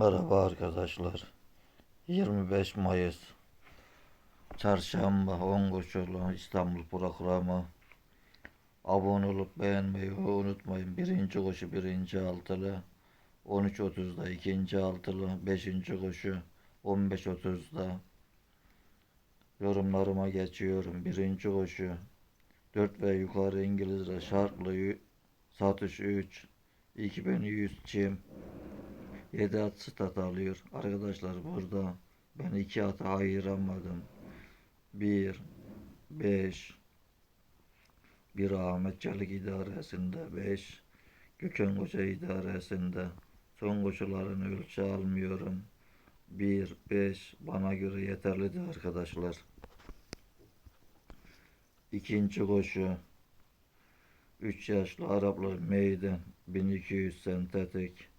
Merhaba arkadaşlar. 25 Mayıs Çarşamba 10 koşulu İstanbul programı. Abone olup beğenmeyi unutmayın. Birinci koşu birinci altılı. 13.30'da ikinci altılı. Beşinci koşu 15.30'da. Yorumlarıma geçiyorum. Birinci koşu 4 ve yukarı İngilizce şartlı satış 3 2100 çim 7 at stat alıyor. Arkadaşlar burada ben iki ata ayıramadım. 1 5 bir Ahmet Çelik idaresinde 5 Gökhan Koca idaresinde son koşularını ölçü almıyorum. 1 5 bana göre yeterlidir arkadaşlar. İkinci koşu 3 yaşlı Araplar meydan 1200 sentetik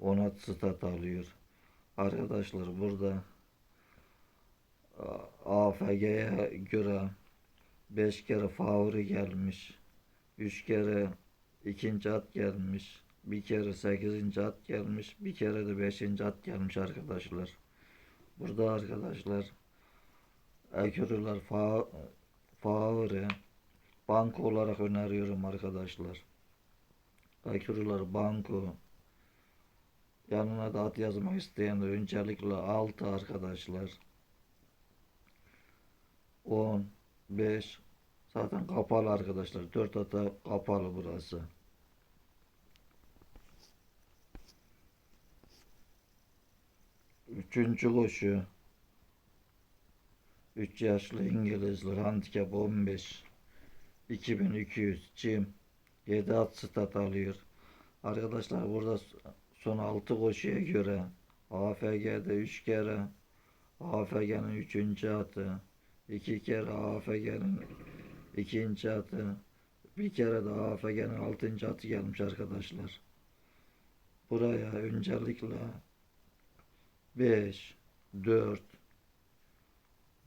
10 at stat alıyor. Arkadaşlar burada AFG'ye göre 5 kere favori gelmiş. 3 kere ikinci at gelmiş. Bir kere 8. at gelmiş. Bir kere de 5. at gelmiş arkadaşlar. Burada arkadaşlar ekürüler fa favori banko olarak öneriyorum arkadaşlar. Ekürüler banko Yanına da at yazmak isteyen öncelikle 6 arkadaşlar. 10, 5, zaten kapalı arkadaşlar. 4 ata kapalı burası. Üçüncü koşu. 3 yaşlı İngilizler handikap 15. 2200 çim. 7 at stat alıyor. Arkadaşlar burada son 6 koşuya göre AFG'de 3 kere AFG'nin 3. atı 2 kere AFG'nin 2. atı bir kere de AFG'nin 6. atı gelmiş arkadaşlar. Buraya öncelikle 5 4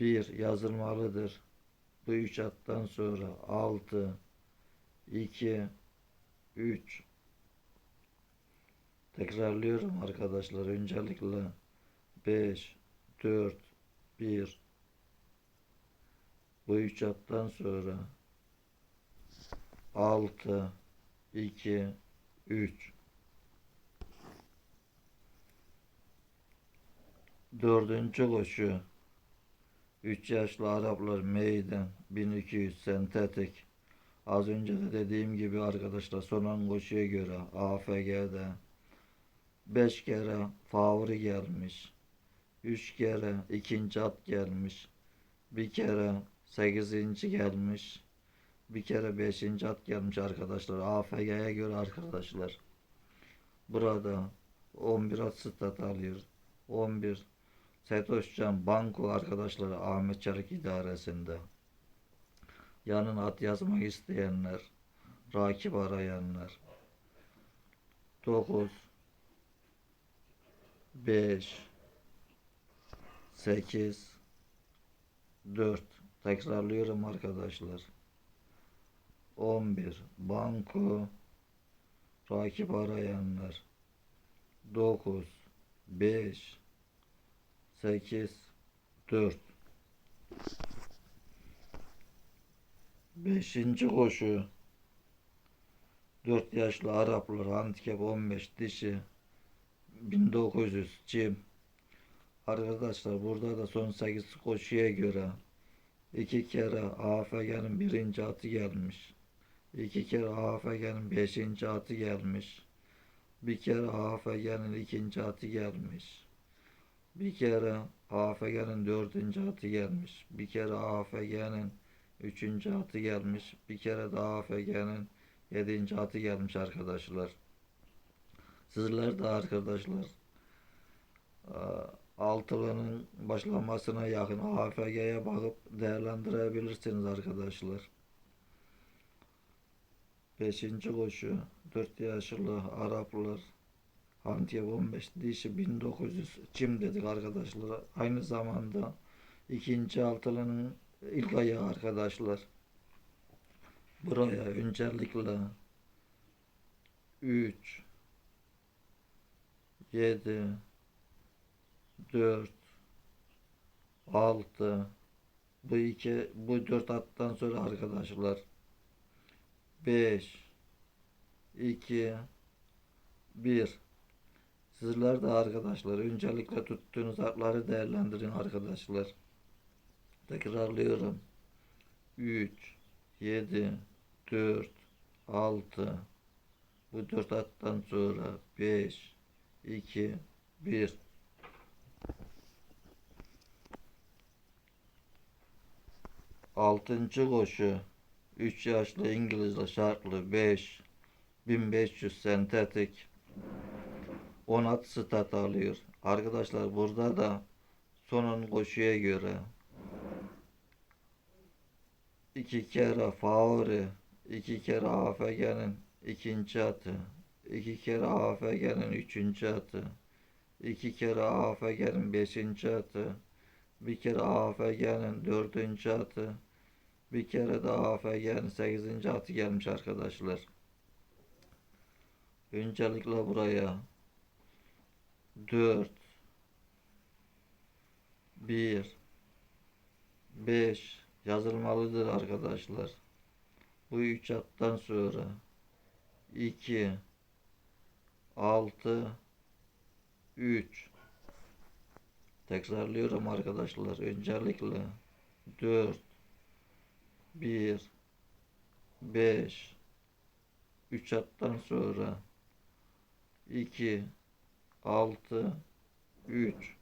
1 yazılmalıdır. Bu 3 attan sonra 6 2 3 Tekrarlıyorum arkadaşlar. Öncelikle 5, 4, 1 bu üç attan sonra 6, 2, 3 Dördüncü koşu. 3 yaşlı Araplar meydan 1200 sentetik Az önce de dediğim gibi arkadaşlar son an koşuya göre AFG'de 5 kere favori gelmiş. 3 kere ikinci at gelmiş. Bir kere 8. gelmiş. Bir kere 5. at gelmiş arkadaşlar. AFG'ye göre arkadaşlar. Burada 11 at stat alıyor. 11 Setoşcan Banko arkadaşlar Ahmet Çelik idaresinde. Yanına at yazmak isteyenler, rakip arayanlar. 9 5 8 4 tekrarlıyorum arkadaşlar. 11 banko. Rakip arayanlar. 9 5 8 4 Beşinci koşu. 4 yaşlı Araplar handikap 15 dişi 1900 çim. Arkadaşlar burada da son 8 koşuya göre iki kere AFG'nin birinci atı gelmiş. iki kere AFG'nin beşinci atı gelmiş. Bir kere AFG'nin ikinci atı gelmiş. Bir kere AFG'nin dördüncü atı gelmiş. Bir kere AFG'nin üçüncü atı gelmiş. Bir kere de AFG'nin yedinci atı gelmiş arkadaşlar. Sizler de arkadaşlar altılının başlamasına yakın AFG'ye bakıp değerlendirebilirsiniz arkadaşlar. Beşinci koşu 4 yaşlı Araplar Antiyep 15 dişi 1900 çim dedik arkadaşlar. Aynı zamanda ikinci altılının ilk ayağı arkadaşlar. Buraya öncelikle 3 7 4 6 bu iki bu dört attan sonra arkadaşlar. 5 2 1 Sizler de arkadaşlar öncelikle tuttuğunuz atları değerlendirin arkadaşlar. Tekrarlıyorum. 3 7 4 6 bu dört attan sonra 5 2 1 Altıncı koşu. 3 yaşlı İngilizce şartlı. 5 1500 sentetik. 10 at stat alıyor. Arkadaşlar burada da sonun koşuya göre. İki kere favori, iki kere AFG'nin ikinci atı, iki kere AFG'nin üçüncü atı, iki kere AFG'nin beşinci atı, bir kere AFG'nin dördüncü atı, bir kere de AFG'nin sekizinci atı gelmiş arkadaşlar. Öncelikle buraya 4 1 5 yazılmalıdır arkadaşlar. Bu üç hattan sonra 2 6 3 Tekrarlıyorum arkadaşlar. Öncelikle 4 1 5 3 hattan sonra 2 6 3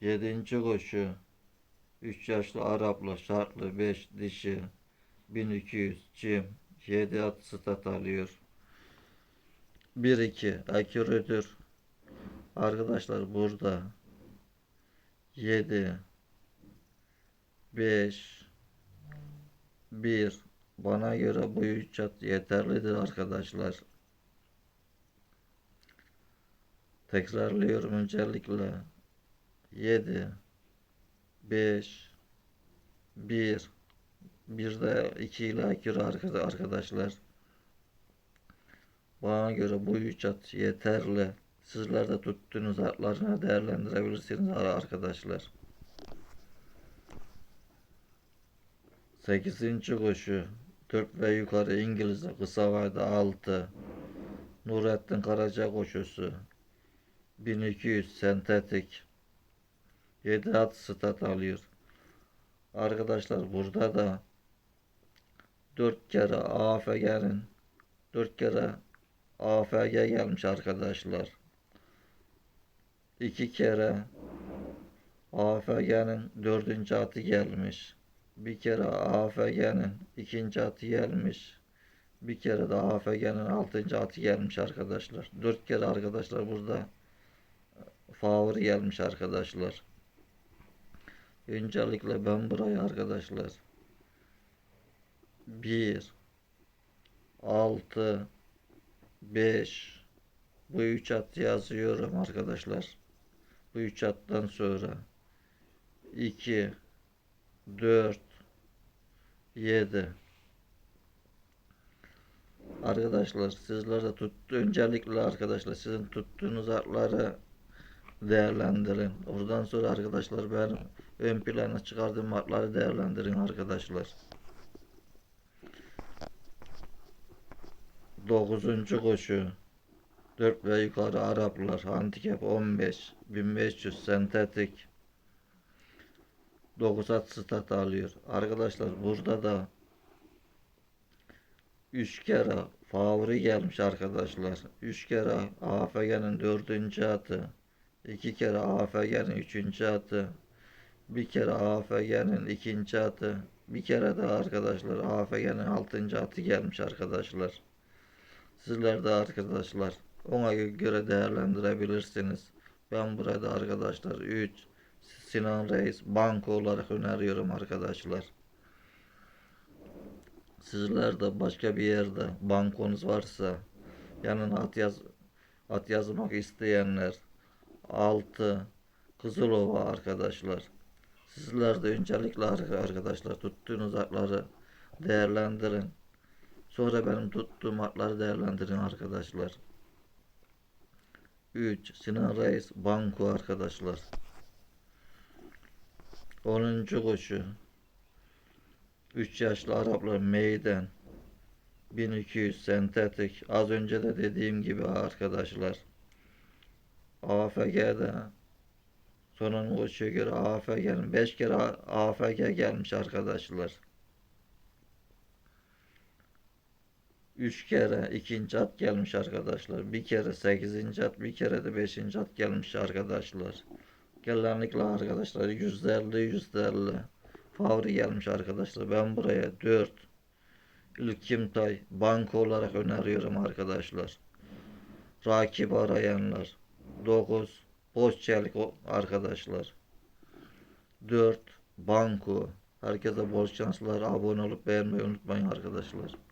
Yedinci koşu. 3 yaşlı Araplı şartlı 5 dişi. 1200 cim 7 at stat alıyor 1-2 akürüdür. Arkadaşlar burada. 7 5 1 bana göre bu üç at yeterlidir arkadaşlar. Tekrarlıyorum öncelikle. 7 5 1 bir de 2 ile akürü arkadaşlar. Bana göre bu üç at yeterli. Sizler de tuttuğunuz atlarını değerlendirebilirsiniz arkadaşlar. 8. koşu 4 ve yukarı İngilizce kısa vade 6 Nurettin Karaca koşusu 1200 sentetik 7 at stat alıyor. Arkadaşlar burada da 4 kere AFG'nin 4 kere AFG gelmiş arkadaşlar. 2 kere AFG'nin 4. atı gelmiş. Bir kere AFG'nin ikinci atı gelmiş. Bir kere de AFG'nin altıncı atı gelmiş arkadaşlar. Dört kere arkadaşlar burada favori gelmiş arkadaşlar. Öncelikle ben buraya arkadaşlar 1 6 5 bu üç at yazıyorum arkadaşlar. Bu üç attan sonra 2 4 7 Arkadaşlar sizler de tuttu öncelikle arkadaşlar sizin tuttuğunuz atları değerlendirin. Oradan sonra arkadaşlar ben ön plana çıkardığım atları değerlendirin arkadaşlar. Dokuzuncu koşu 4 ve yukarı Araplar handikap 15 1500 sentetik 9 at stat alıyor. Arkadaşlar burada da 3 kere favori gelmiş arkadaşlar. 3 kere AFG'nin 4. atı. 2 kere AFG'nin 3. atı. Bir kere AFG'nin 2. atı. Bir kere de arkadaşlar AFG'nin 6. atı gelmiş arkadaşlar. Sizler de arkadaşlar ona göre değerlendirebilirsiniz. Ben burada arkadaşlar 3 Sinan Reis banko olarak öneriyorum arkadaşlar. Sizler de başka bir yerde bankonuz varsa yanına at, yaz, at yazmak isteyenler 6 Kızılova arkadaşlar. Sizler de öncelikle arkadaşlar tuttuğunuz atları değerlendirin. Sonra benim tuttuğum atları değerlendirin arkadaşlar. 3. Sinan Reis Banko arkadaşlar. 10. koşu 3 yaşlı Araplar meydan 1200 sentetik az önce de dediğim gibi arkadaşlar AFG'de sonun koşuya göre AFG'nin 5 kere AFG gelmiş arkadaşlar 3 kere ikinci at gelmiş arkadaşlar. Bir kere 8. at, bir kere de 5. at gelmiş arkadaşlar. Genellikle arkadaşlar %50 %50 favori gelmiş arkadaşlar. Ben buraya 4 İlkimtay banko olarak öneriyorum arkadaşlar. Rakip arayanlar 9 boş çelik o- arkadaşlar. 4 banko. Herkese bol şanslar. Abone olup beğenmeyi unutmayın arkadaşlar.